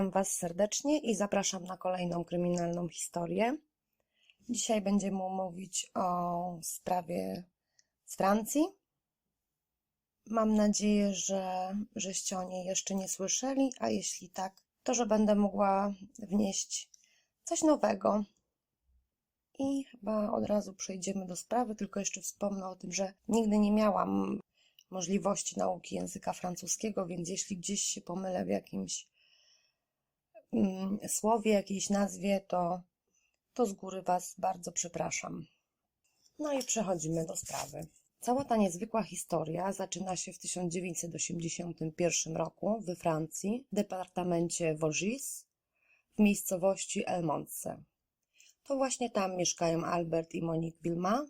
Witam Was serdecznie i zapraszam na kolejną kryminalną historię. Dzisiaj będziemy mówić o sprawie z Francji. Mam nadzieję, że żeście o niej jeszcze nie słyszeli, a jeśli tak, to że będę mogła wnieść coś nowego. I chyba od razu przejdziemy do sprawy, tylko jeszcze wspomnę o tym, że nigdy nie miałam możliwości nauki języka francuskiego, więc jeśli gdzieś się pomylę w jakimś słowie, jakiejś nazwie, to, to z góry Was bardzo przepraszam. No i przechodzimy do sprawy. Cała ta niezwykła historia zaczyna się w 1981 roku we Francji, w departamencie Vosges, w miejscowości El Monce. To właśnie tam mieszkają Albert i Monique Vilma.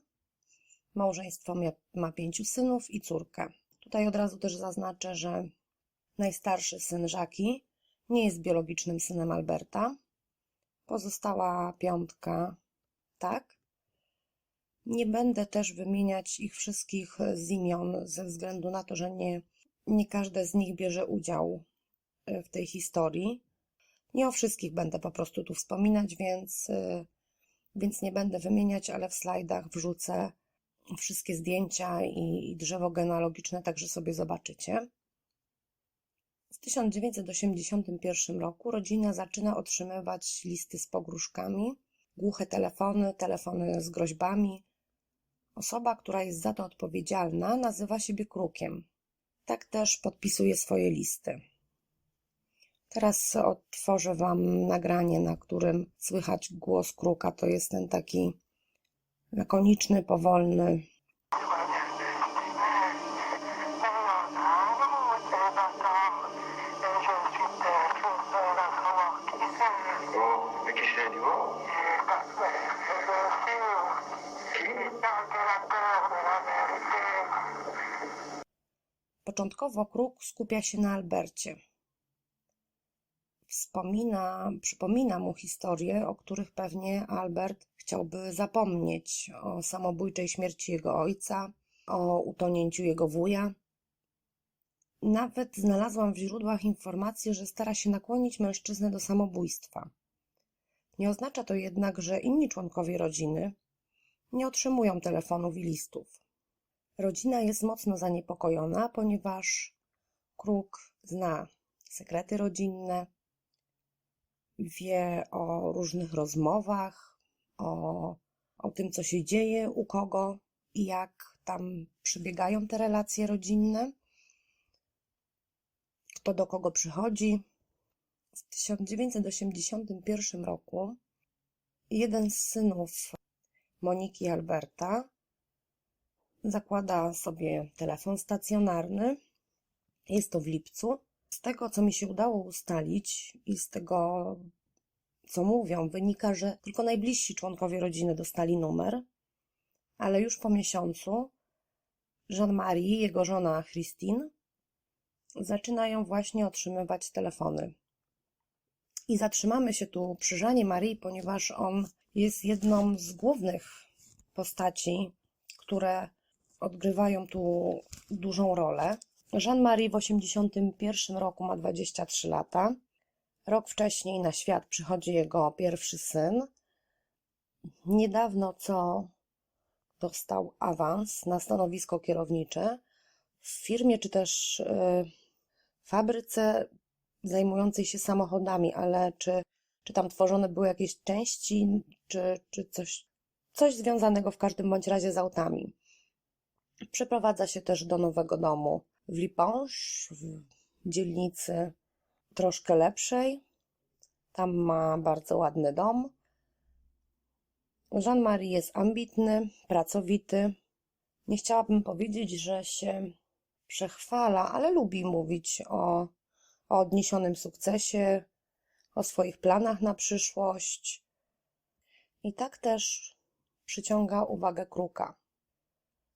Małżeństwo ma pięciu synów i córkę. Tutaj od razu też zaznaczę, że najstarszy syn Żaki nie jest biologicznym synem Alberta. Pozostała piątka tak. Nie będę też wymieniać ich wszystkich z imion, ze względu na to, że nie, nie każde z nich bierze udział e, w tej historii. Nie o wszystkich będę po prostu tu wspominać, więc, e, więc nie będę wymieniać, ale w slajdach wrzucę wszystkie zdjęcia i, i drzewo genealogiczne, także sobie zobaczycie. W 1981 roku rodzina zaczyna otrzymywać listy z pogróżkami, głuche telefony, telefony z groźbami. Osoba, która jest za to odpowiedzialna, nazywa siebie krukiem. Tak też podpisuje swoje listy. Teraz odtworzę Wam nagranie, na którym słychać głos kruka. To jest ten taki lakoniczny, powolny. Początkowo kruk skupia się na Albercie. Wspomina, przypomina mu historie, o których pewnie Albert chciałby zapomnieć o samobójczej śmierci jego ojca, o utonięciu jego wuja. Nawet znalazłam w źródłach informację, że stara się nakłonić mężczyznę do samobójstwa. Nie oznacza to jednak, że inni członkowie rodziny nie otrzymują telefonów i listów. Rodzina jest mocno zaniepokojona, ponieważ Kruk zna sekrety rodzinne, wie o różnych rozmowach, o, o tym, co się dzieje u kogo i jak tam przebiegają te relacje rodzinne, kto do kogo przychodzi. W 1981 roku jeden z synów Moniki Alberta zakłada sobie telefon stacjonarny. Jest to w lipcu. Z tego, co mi się udało ustalić i z tego, co mówią, wynika, że tylko najbliżsi członkowie rodziny dostali numer, ale już po miesiącu Jean-Marie i jego żona Christine zaczynają właśnie otrzymywać telefony. I zatrzymamy się tu przy Żanie Marii, ponieważ on jest jedną z głównych postaci, które odgrywają tu dużą rolę. Jean-Marie w 1981 roku ma 23 lata. Rok wcześniej na świat przychodzi jego pierwszy syn. Niedawno co dostał awans na stanowisko kierownicze w firmie czy też yy, fabryce zajmującej się samochodami, ale czy, czy tam tworzone były jakieś części, czy, czy coś, coś związanego w każdym bądź razie z autami. Przeprowadza się też do nowego domu w Liponge, w dzielnicy troszkę lepszej. Tam ma bardzo ładny dom. Jean-Marie jest ambitny, pracowity. Nie chciałabym powiedzieć, że się przechwala, ale lubi mówić o, o odniesionym sukcesie, o swoich planach na przyszłość. I tak też przyciąga uwagę kruka.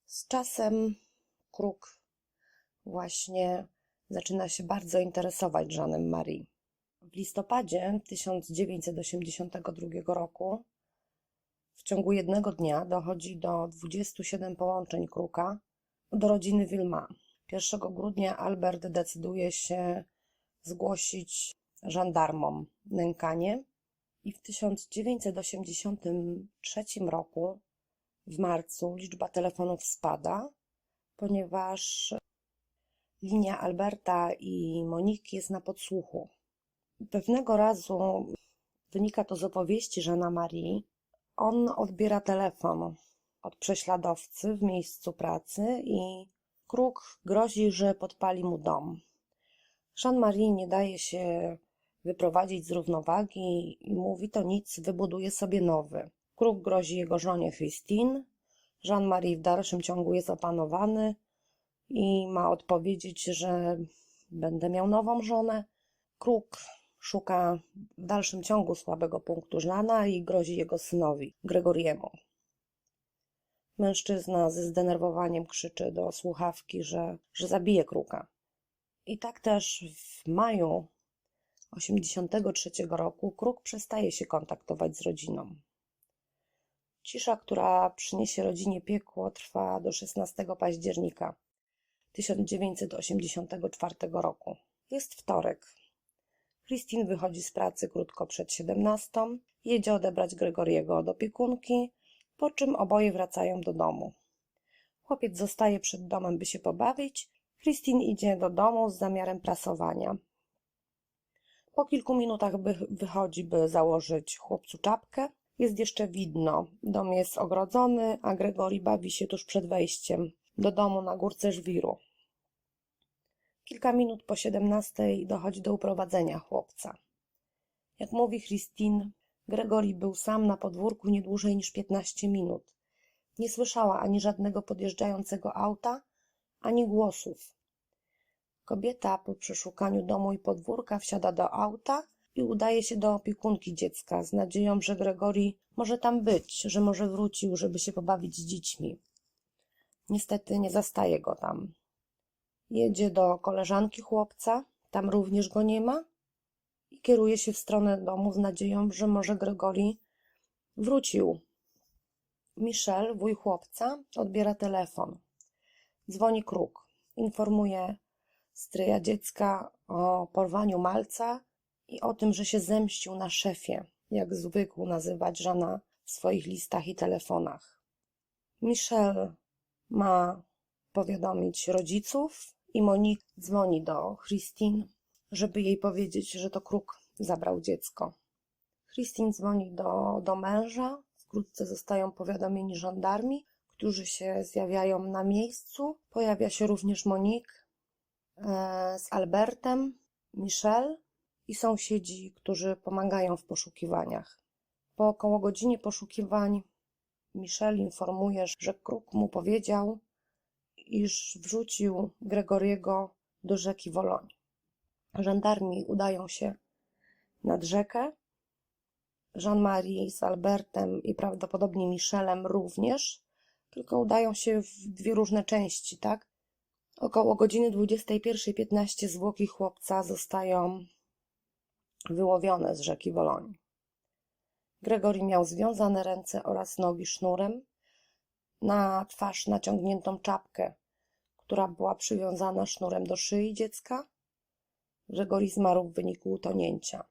Z czasem kruk właśnie zaczyna się bardzo interesować Żanem Marie. W listopadzie 1982 roku w ciągu jednego dnia dochodzi do 27 połączeń kruka do rodziny Wilma. 1 grudnia Albert decyduje się zgłosić żandarmom nękanie i w 1983 roku w marcu liczba telefonów spada, ponieważ linia Alberta i Moniki jest na podsłuchu. Pewnego razu wynika to z opowieści Żana Marie. On odbiera telefon od prześladowcy w miejscu pracy i kruk grozi, że podpali mu dom. Jean-Marie nie daje się wyprowadzić z równowagi i mówi to nic, wybuduje sobie nowy. Kruk grozi jego żonie Christine. Jean-Marie w dalszym ciągu jest opanowany i ma odpowiedzieć, że będę miał nową żonę. Kruk szuka w dalszym ciągu słabego punktu Żana i grozi jego synowi, Gregoriemu. Mężczyzna ze zdenerwowaniem krzyczy do słuchawki, że, że zabije kruka. I tak też w maju 1983 roku kruk przestaje się kontaktować z rodziną. Cisza, która przyniesie rodzinie piekło, trwa do 16 października 1984 roku. Jest wtorek. Christine wychodzi z pracy krótko przed 17, jedzie odebrać Gregoriego od opiekunki, po czym oboje wracają do domu. Chłopiec zostaje przed domem, by się pobawić. Christine idzie do domu z zamiarem prasowania. Po kilku minutach wychodzi, by założyć chłopcu czapkę. Jest jeszcze widno. Dom jest ogrodzony, a Gregory bawi się tuż przed wejściem do domu na górce żwiru. Kilka minut po 17 dochodzi do uprowadzenia chłopca. Jak mówi Christine, Gregory był sam na podwórku nie dłużej niż 15 minut. Nie słyszała ani żadnego podjeżdżającego auta, ani głosów. Kobieta po przeszukaniu domu i podwórka wsiada do auta i udaje się do opiekunki dziecka z nadzieją, że Gregory może tam być, że może wrócił, żeby się pobawić z dziećmi. Niestety nie zastaje go tam. Jedzie do koleżanki chłopca, tam również go nie ma i kieruje się w stronę domu z nadzieją, że może Gregory wrócił. Michel, wuj chłopca, odbiera telefon. Dzwoni kruk. Informuje stryja dziecka o porwaniu malca i o tym, że się zemścił na szefie, jak zwykł nazywać żona w swoich listach i telefonach. Michel ma powiadomić rodziców i Monique dzwoni do Christine, żeby jej powiedzieć, że to kruk zabrał dziecko. Christine dzwoni do, do męża. Wkrótce zostają powiadomieni żandarmi, którzy się zjawiają na miejscu. Pojawia się również Monique e, z Albertem, Michel i sąsiedzi, którzy pomagają w poszukiwaniach. Po około godzinie poszukiwań Michel informuje, że kruk mu powiedział, iż wrzucił Gregoriego do rzeki Woloń. Żandarmi udają się nad rzekę. Jean-Marie z Albertem i prawdopodobnie Michelem również, tylko udają się w dwie różne części, tak? Około godziny 21.15 zwłoki chłopca zostają wyłowione z rzeki Woloń. Gregory miał związane ręce oraz nogi sznurem, na twarz naciągniętą czapkę, która była przywiązana sznurem do szyi dziecka. Gregory zmarł w wyniku utonięcia.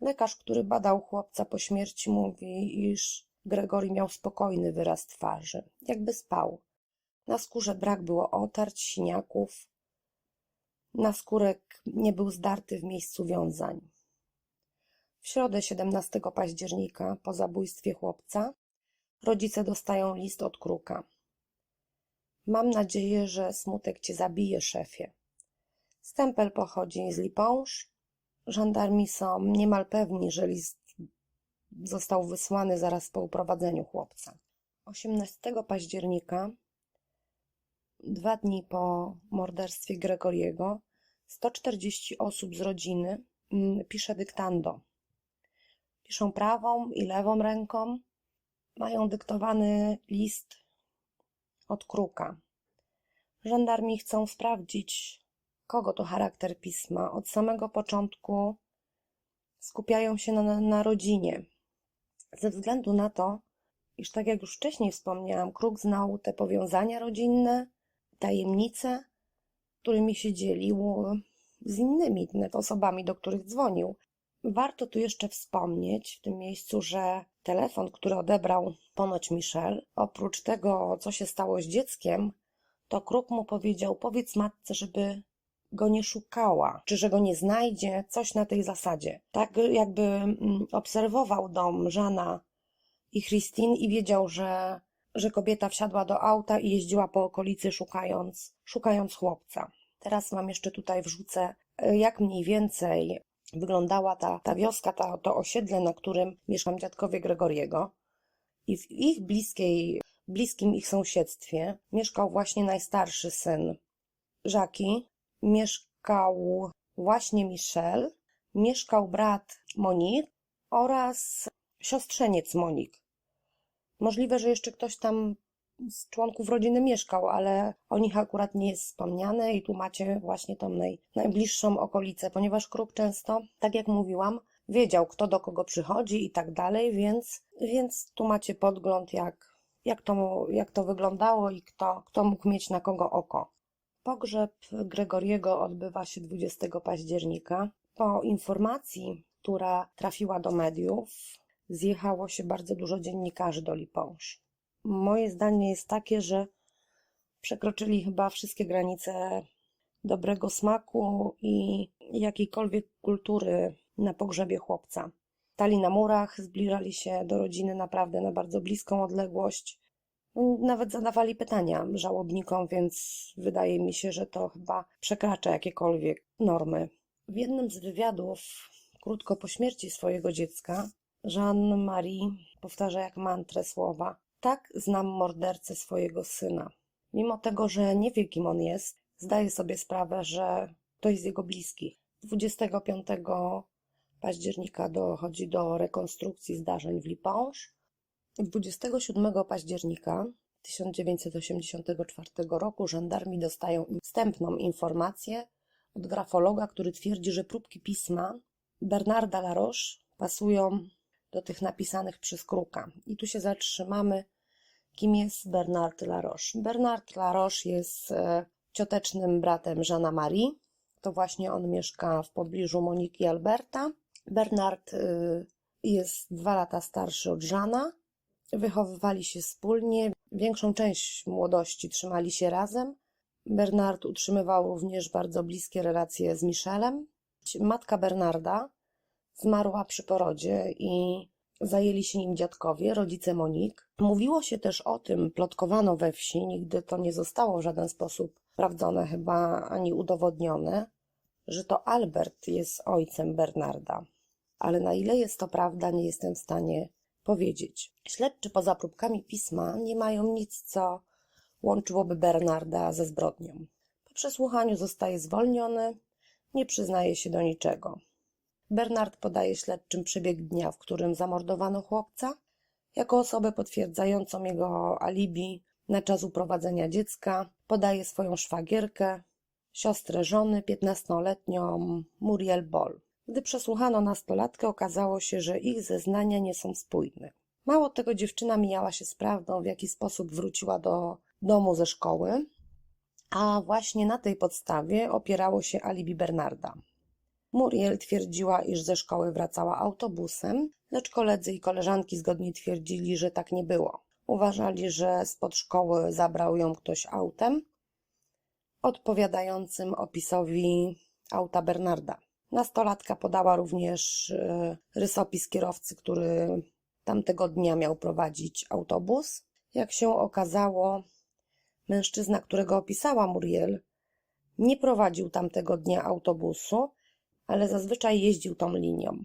Lekarz, który badał chłopca po śmierci, mówi, iż Gregory miał spokojny wyraz twarzy, jakby spał. Na skórze brak było otarć, siniaków. Naskórek nie był zdarty w miejscu wiązań. W środę 17 października, po zabójstwie chłopca, rodzice dostają list od kruka. Mam nadzieję, że smutek cię zabije, szefie. Stempel pochodzi z Liponge. Żandarmi są niemal pewni, że list został wysłany zaraz po uprowadzeniu chłopca. 18 października, dwa dni po morderstwie Gregoriego, 140 osób z rodziny mm, pisze dyktando. Piszą prawą i lewą ręką. Mają dyktowany list od kruka. Żandarmi chcą sprawdzić, kogo to charakter pisma. Od samego początku skupiają się na, na rodzinie. Ze względu na to, iż tak jak już wcześniej wspomniałam, kruk znał te powiązania rodzinne, tajemnice, którymi się dzielił, z innymi osobami, do których dzwonił. Warto tu jeszcze wspomnieć w tym miejscu, że telefon, który odebrał ponoć Michel, oprócz tego, co się stało z dzieckiem, to Kruk mu powiedział: Powiedz matce, żeby go nie szukała, czy że go nie znajdzie, coś na tej zasadzie. Tak jakby mm, obserwował dom Żana i Christine i wiedział, że, że kobieta wsiadła do auta i jeździła po okolicy szukając, szukając chłopca. Teraz wam jeszcze tutaj wrzucę, y, jak mniej więcej wyglądała ta, ta wioska, ta, to osiedle, na którym mieszkam dziadkowie Gregoriego. I w ich bliskiej, bliskim ich sąsiedztwie mieszkał właśnie najstarszy syn Żaki, mieszkał właśnie Michel, mieszkał brat Monique oraz siostrzeniec Monik. Możliwe, że jeszcze ktoś tam z członków rodziny mieszkał, ale o nich akurat nie jest wspomniane i tu macie właśnie tą naj, najbliższą okolicę, ponieważ Kruk często, tak jak mówiłam, wiedział, kto do kogo przychodzi i tak dalej, więc, więc tu macie podgląd, jak, jak, to, jak to wyglądało i kto, kto mógł mieć na kogo oko. Pogrzeb Gregoriego odbywa się 20 października. Po informacji, która trafiła do mediów, zjechało się bardzo dużo dziennikarzy do Liponge. Moje zdanie jest takie, że przekroczyli chyba wszystkie granice dobrego smaku i jakiejkolwiek kultury na pogrzebie chłopca. Stali na murach, zbliżali się do rodziny naprawdę na bardzo bliską odległość. Nawet zadawali pytania żałobnikom, więc wydaje mi się, że to chyba przekracza jakiekolwiek normy. W jednym z wywiadów, krótko po śmierci swojego dziecka, Jeanne-Marie powtarza jak mantrę słowa: Tak znam mordercę swojego syna. Mimo tego, że nie wie, kim on jest, zdaje sobie sprawę, że to jest jego bliski. 25 października dochodzi do rekonstrukcji zdarzeń w Liponge. 27 października 1984 roku żandarmi dostają wstępną informację od grafologa, który twierdzi, że próbki pisma Bernarda Laroche pasują do tych napisanych przez Kruka. I tu się zatrzymamy, kim jest Bernard Laroche. Bernard Laroche jest e, ciotecznym bratem Żana Marie. To właśnie on mieszka w pobliżu Moniki Alberta. Bernard y, jest dwa lata starszy od Żana. Wychowywali się wspólnie. Większą część młodości trzymali się razem. Bernard utrzymywał również bardzo bliskie relacje z Michelem. Matka Bernarda zmarła przy porodzie i zajęli się nim dziadkowie, rodzice Monik. Mówiło się też o tym, plotkowano we wsi, nigdy to nie zostało w żaden sposób sprawdzone chyba ani udowodnione, że to Albert jest ojcem Bernarda. Ale na ile jest to prawda, nie jestem w stanie powiedzieć. Śledczy poza próbkami pisma nie mają nic, co łączyłoby Bernarda ze zbrodnią. Po przesłuchaniu zostaje zwolniony, nie przyznaje się do niczego. Bernard podaje śledczym przebieg dnia, w którym zamordowano chłopca, jako osobę potwierdzającą jego alibi na czas uprowadzenia dziecka, podaje swoją szwagierkę, siostrę żony, 15-letnią Muriel Boll. Gdy przesłuchano nastolatkę, okazało się, że ich zeznania nie są spójne. Mało tego, dziewczyna mijała się z prawdą, w jaki sposób wróciła do domu ze szkoły, a właśnie na tej podstawie opierało się alibi Bernarda. Muriel twierdziła, iż ze szkoły wracała autobusem, lecz koledzy i koleżanki zgodnie twierdzili, że tak nie było. Uważali, że spod szkoły zabrał ją ktoś autem, odpowiadającym opisowi auta Bernarda. Nastolatka podała również e, rysopis kierowcy, który tamtego dnia miał prowadzić autobus. Jak się okazało, mężczyzna, którego opisała Muriel, nie prowadził tamtego dnia autobusu, ale zazwyczaj jeździł tą linią.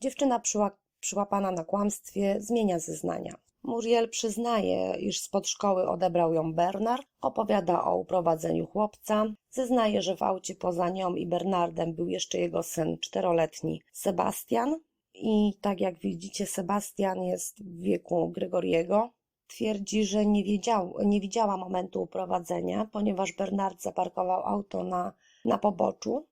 Dziewczyna przyła, przyłapana na kłamstwie zmienia zeznania. Muriel przyznaje, iż spod szkoły odebrał ją Bernard, opowiada o uprowadzeniu chłopca, zeznaje, że w aucie poza nią i Bernardem był jeszcze jego syn czteroletni Sebastian i tak jak widzicie Sebastian jest w wieku Gregoriego. Twierdzi, że nie, wiedział, nie widziała momentu uprowadzenia, ponieważ Bernard zaparkował auto na, na poboczu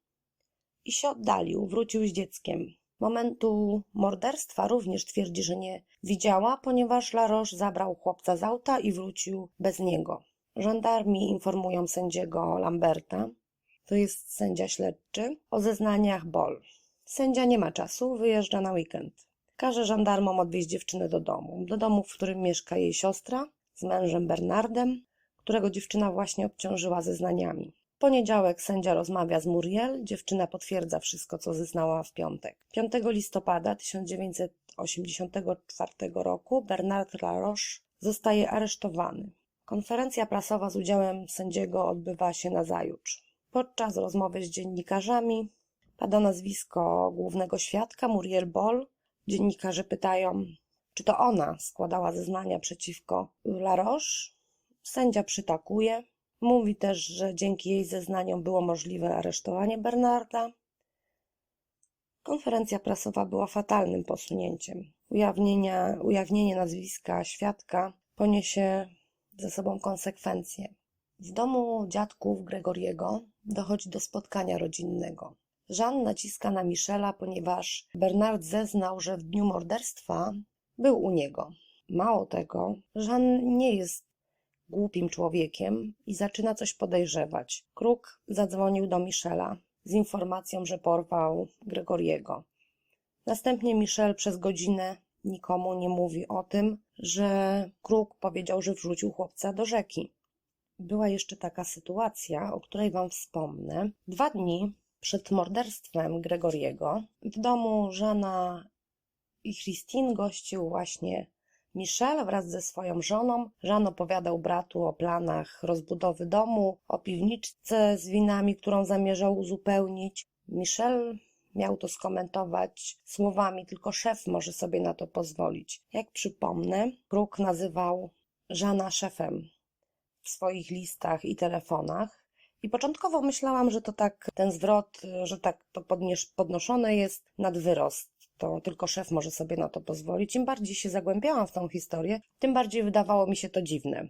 i się oddalił, wrócił z dzieckiem. Momentu morderstwa również twierdzi, że nie widziała, ponieważ Laroche zabrał chłopca z auta i wrócił bez niego. Żandarmi informują sędziego Lamberta, to jest sędzia śledczy. O zeznaniach Bol. Sędzia nie ma czasu, wyjeżdża na weekend. Każe żandarmom odwieźć dziewczynę do domu. Do domu, w którym mieszka jej siostra z mężem Bernardem, którego dziewczyna właśnie obciążyła zeznaniami. Poniedziałek sędzia rozmawia z Muriel, dziewczyna potwierdza wszystko, co zeznała w piątek. 5 listopada 1984 roku Bernard Laroche zostaje aresztowany. Konferencja prasowa z udziałem sędziego odbywa się nazajutrz. Podczas rozmowy z dziennikarzami pada nazwisko głównego świadka Muriel Boll. Dziennikarze pytają, czy to ona składała zeznania przeciwko Laroche. Sędzia przytakuje. Mówi też, że dzięki jej zeznaniom było możliwe aresztowanie Bernarda. Konferencja prasowa była fatalnym posunięciem. Ujawnienia, ujawnienie nazwiska świadka poniesie ze sobą konsekwencje. W domu dziadków Gregoriego dochodzi do spotkania rodzinnego. Jean naciska na Michela, ponieważ Bernard zeznał, że w dniu morderstwa był u niego. Mało tego, Jean nie jest głupim człowiekiem i zaczyna coś podejrzewać. Kruk zadzwonił do Michela z informacją, że porwał Gregoriego. Następnie Michel przez godzinę nikomu nie mówi o tym, że Kruk powiedział, że wrzucił chłopca do rzeki. Była jeszcze taka sytuacja, o której wam wspomnę. Dwa dni przed morderstwem Gregoriego w domu Żana i Christine gościł właśnie Michel wraz ze swoją żoną. Jean opowiadał bratu o planach rozbudowy domu, o piwniczce z winami, którą zamierzał uzupełnić. Michel miał to skomentować słowami, tylko szef może sobie na to pozwolić. Jak przypomnę, Kruk nazywał Żana szefem w swoich listach i telefonach. I początkowo myślałam, że to tak, ten zwrot, że tak to podnoszone jest nad wyrost. To tylko szef może sobie na to pozwolić. Im bardziej się zagłębiałam w tą historię, tym bardziej wydawało mi się to dziwne.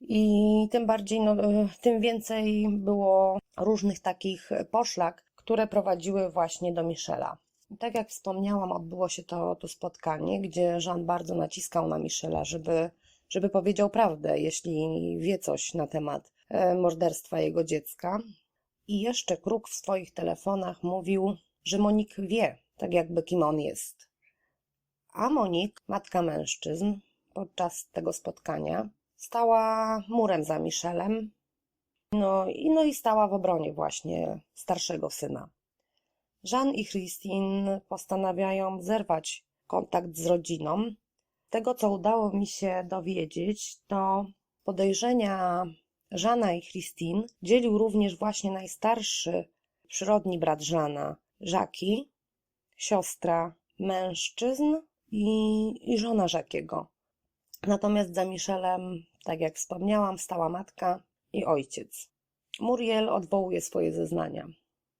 I tym bardziej, no, tym więcej było różnych takich poszlak, które prowadziły właśnie do Michela. Tak jak wspomniałam, odbyło się to, to spotkanie, gdzie Jean bardzo naciskał na Michela, żeby, żeby powiedział prawdę, jeśli wie coś na temat e, morderstwa jego dziecka. I jeszcze Kruk w swoich telefonach mówił, że Monik wie, tak jakby kim on jest. A Monik, matka mężczyzn, podczas tego spotkania stała murem za Michelem, no, i, no i stała w obronie właśnie starszego syna. Jean i Christine postanawiają zerwać kontakt z rodziną. Tego, co udało mi się dowiedzieć, to podejrzenia Żana i Christine dzielił również właśnie najstarszy przyrodni brat Żana, Żaki, siostra mężczyzn i, i żona Żakiego. Natomiast za Michelem, tak jak wspomniałam, stała matka i ojciec. Muriel odwołuje swoje zeznania.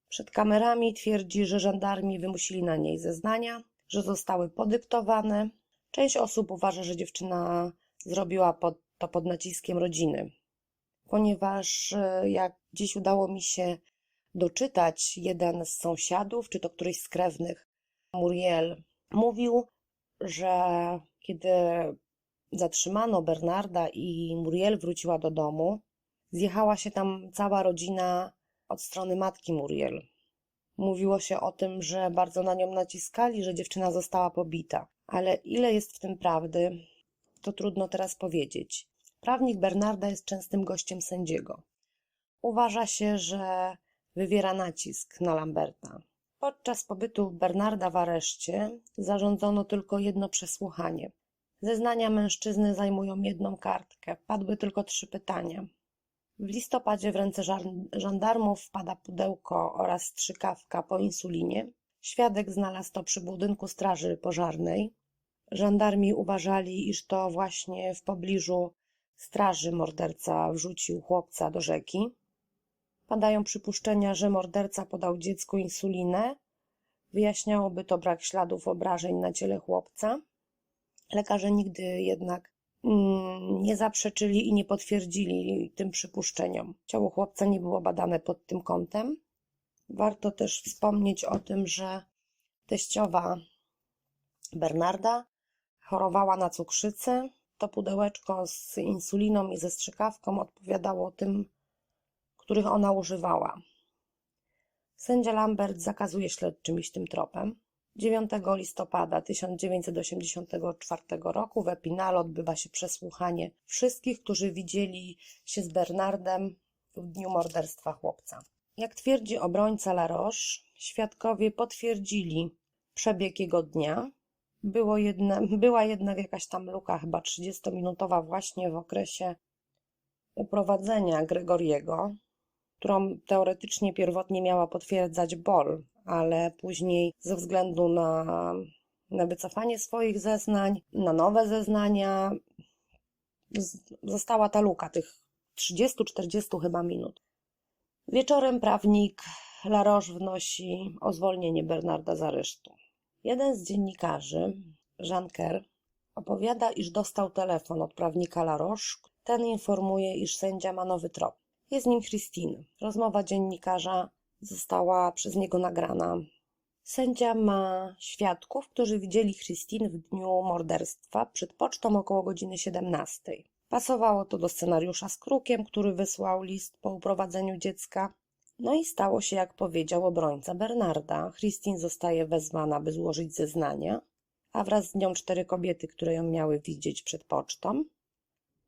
Przed kamerami twierdzi, że żandarmi wymusili na niej zeznania, że zostały podyktowane. Część osób uważa, że dziewczyna zrobiła pod, to pod naciskiem rodziny, ponieważ e, jak dziś udało mi się doczytać, jeden z sąsiadów, czy to któryś z krewnych Muriel, mówił, że kiedy zatrzymano Bernarda i Muriel wróciła do domu, Zjechała się tam cała rodzina od strony matki Muriel. Mówiło się o tym, że bardzo na nią naciskali, że dziewczyna została pobita. Ale ile jest w tym prawdy, to trudno teraz powiedzieć. Prawnik Bernarda jest częstym gościem sędziego. Uważa się, że wywiera nacisk na Lamberta. Podczas pobytu Bernarda w areszcie zarządzono tylko jedno przesłuchanie. Zeznania mężczyzny zajmują jedną kartkę. Padły tylko trzy pytania. W listopadzie w ręce żandarmów wpada pudełko oraz strzykawka po insulinie. Świadek znalazł to przy budynku straży pożarnej. Żandarmi uważali, iż to właśnie w pobliżu straży morderca wrzucił chłopca do rzeki. Padają przypuszczenia, że morderca podał dziecku insulinę. Wyjaśniałoby to brak śladów obrażeń na ciele chłopca. Lekarze nigdy jednak Mm, nie zaprzeczyli i nie potwierdzili tym przypuszczeniom. Ciało chłopca nie było badane pod tym kątem. Warto też wspomnieć o tym, że teściowa Bernarda chorowała na cukrzycę. To pudełeczko z insuliną i ze strzykawką odpowiadało tym, których ona używała. Sędzia Lambert zakazuje śledczym iść tym tropem. 9 listopada 1984 roku w Epinal odbywa się przesłuchanie wszystkich, którzy widzieli się z Bernardem w dniu morderstwa chłopca. Jak twierdzi obrońca Laroche, świadkowie potwierdzili przebieg jego dnia. Było była jednak jakaś tam luka, chyba 30-minutowa, właśnie w okresie uprowadzenia Gregoriego, którą teoretycznie pierwotnie miała potwierdzać Boll, ale później ze względu na, na wycofanie swoich zeznań, na nowe zeznania, została ta luka tych 30-40 chyba minut. Wieczorem prawnik Laroche wnosi o zwolnienie Bernarda z aresztu. Jeden z dziennikarzy, Jean Kerr, opowiada, iż dostał telefon od prawnika Laroche. Ten informuje, iż sędzia ma nowy trop. Jest nim Christine. Rozmowa dziennikarza została przez niego nagrana. Sędzia ma świadków, którzy widzieli Christine w dniu morderstwa przed pocztą około godziny 17. Pasowało to do scenariusza z krukiem, który wysłał list po uprowadzeniu dziecka. No i stało się, jak powiedział obrońca Bernarda. Christine zostaje wezwana, by złożyć zeznania, a wraz z nią cztery kobiety, które ją miały widzieć przed pocztą.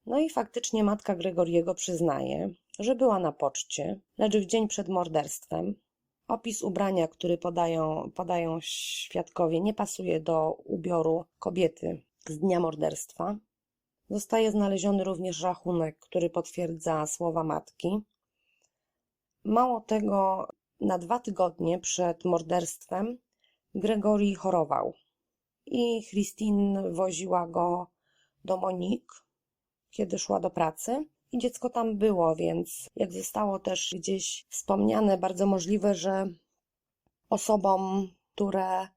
No i faktycznie matka Gregoriego przyznaje, że była na poczcie, lecz w dzień przed morderstwem. Opis ubrania, który podają, podają świadkowie, nie pasuje do ubioru kobiety z dnia morderstwa. Zostaje znaleziony również rachunek, który potwierdza słowa matki. Mało tego, na dwa tygodnie przed morderstwem Gregory chorował i Christine woziła go do Monique, kiedy szła do pracy. I dziecko tam było, więc jak zostało też gdzieś wspomniane, bardzo możliwe, że osobom, które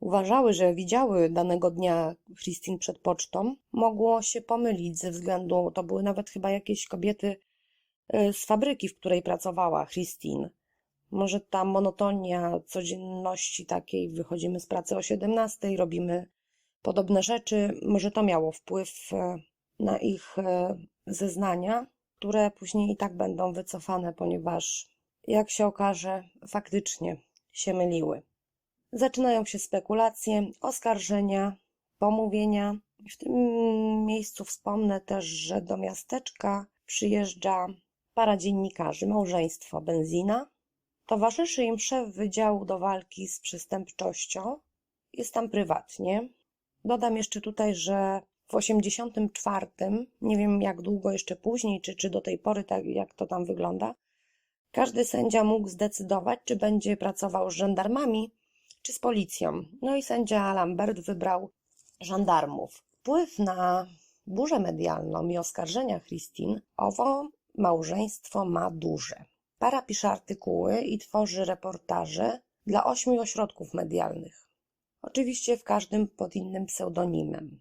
uważały, że widziały danego dnia Christine przed pocztą, mogło się pomylić ze względu, to były nawet chyba jakieś kobiety y, z fabryki, w której pracowała Christine. Może ta monotonia codzienności takiej, wychodzimy z pracy o 17, robimy podobne rzeczy, może to miało wpływ e, na ich e, zeznania, które później i tak będą wycofane, ponieważ jak się okaże, faktycznie się myliły. Zaczynają się spekulacje, oskarżenia, pomówienia. W tym miejscu wspomnę też, że do miasteczka przyjeżdża para dziennikarzy, małżeństwo Benzina. Towarzyszy im szef Wydziału do Walki z Przestępczością. Jest tam prywatnie. Dodam jeszcze tutaj, że w 84, nie wiem jak długo jeszcze później, czy, czy do tej pory, tak jak to tam wygląda, każdy sędzia mógł zdecydować, czy będzie pracował z żandarmami, czy z policją. No i sędzia Lambert wybrał żandarmów. Wpływ na burzę medialną i oskarżenia Christine owo małżeństwo ma duże. Para pisze artykuły i tworzy reportaże dla ośmiu ośrodków medialnych. Oczywiście w każdym pod innym pseudonimem.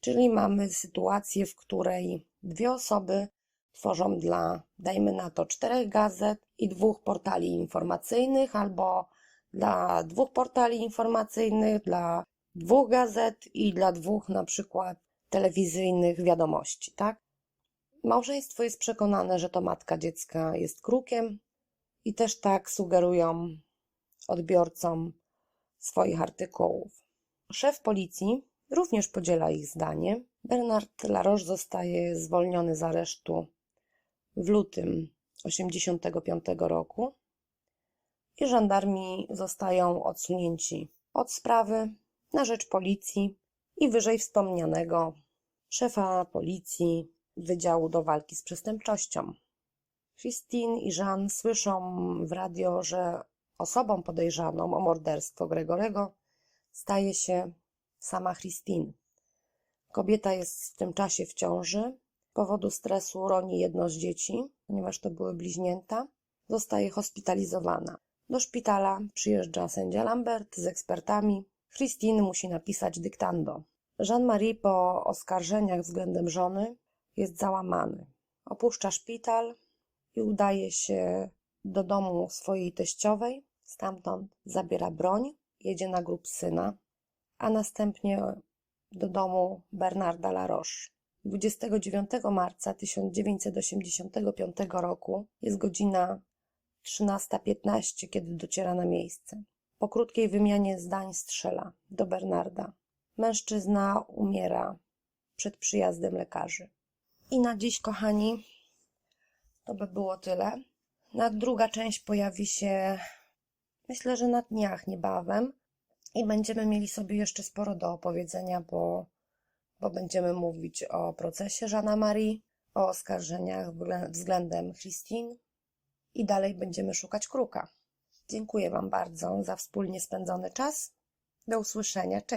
Czyli mamy sytuację, w której dwie osoby tworzą dla, dajmy na to, czterech gazet i dwóch portali informacyjnych, albo dla dwóch portali informacyjnych, dla dwóch gazet i dla dwóch na przykład telewizyjnych wiadomości, tak? Małżeństwo jest przekonane, że to matka dziecka jest krukiem i też tak sugerują odbiorcom swoich artykułów. Szef policji również podziela ich zdanie. Bernard Laroche zostaje zwolniony z aresztu w lutym 1985 roku i żandarmi zostają odsunięci od sprawy na rzecz policji i wyżej wspomnianego szefa policji Wydziału do Walki z Przestępczością. Christine i Jean słyszą w radio, że osobą podejrzaną o morderstwo Gregorego staje się sama Christine. Kobieta jest w tym czasie w ciąży. Z powodu stresu roni jedno z dzieci, ponieważ to były bliźnięta. Zostaje hospitalizowana. Do szpitala przyjeżdża sędzia Lambert z ekspertami. Christine musi napisać dyktando. Jean-Marie po oskarżeniach względem żony jest załamany. Opuszcza szpital i udaje się do domu swojej teściowej. Stamtąd zabiera broń, jedzie na grób syna, a następnie do domu Bernarda Laroche. 29 marca 1985 roku jest godzina 13.15, kiedy dociera na miejsce. Po krótkiej wymianie zdań strzela do Bernarda. Mężczyzna umiera przed przyjazdem lekarzy. I na dziś, kochani, to by było tyle. Na druga część pojawi się, myślę, że na dniach niebawem. I będziemy mieli sobie jeszcze sporo do opowiedzenia, bo, bo będziemy mówić o procesie Żana Marii, o oskarżeniach względem Christine i dalej będziemy szukać kruka. Dziękuję Wam bardzo za wspólnie spędzony czas. Do usłyszenia. Cześć.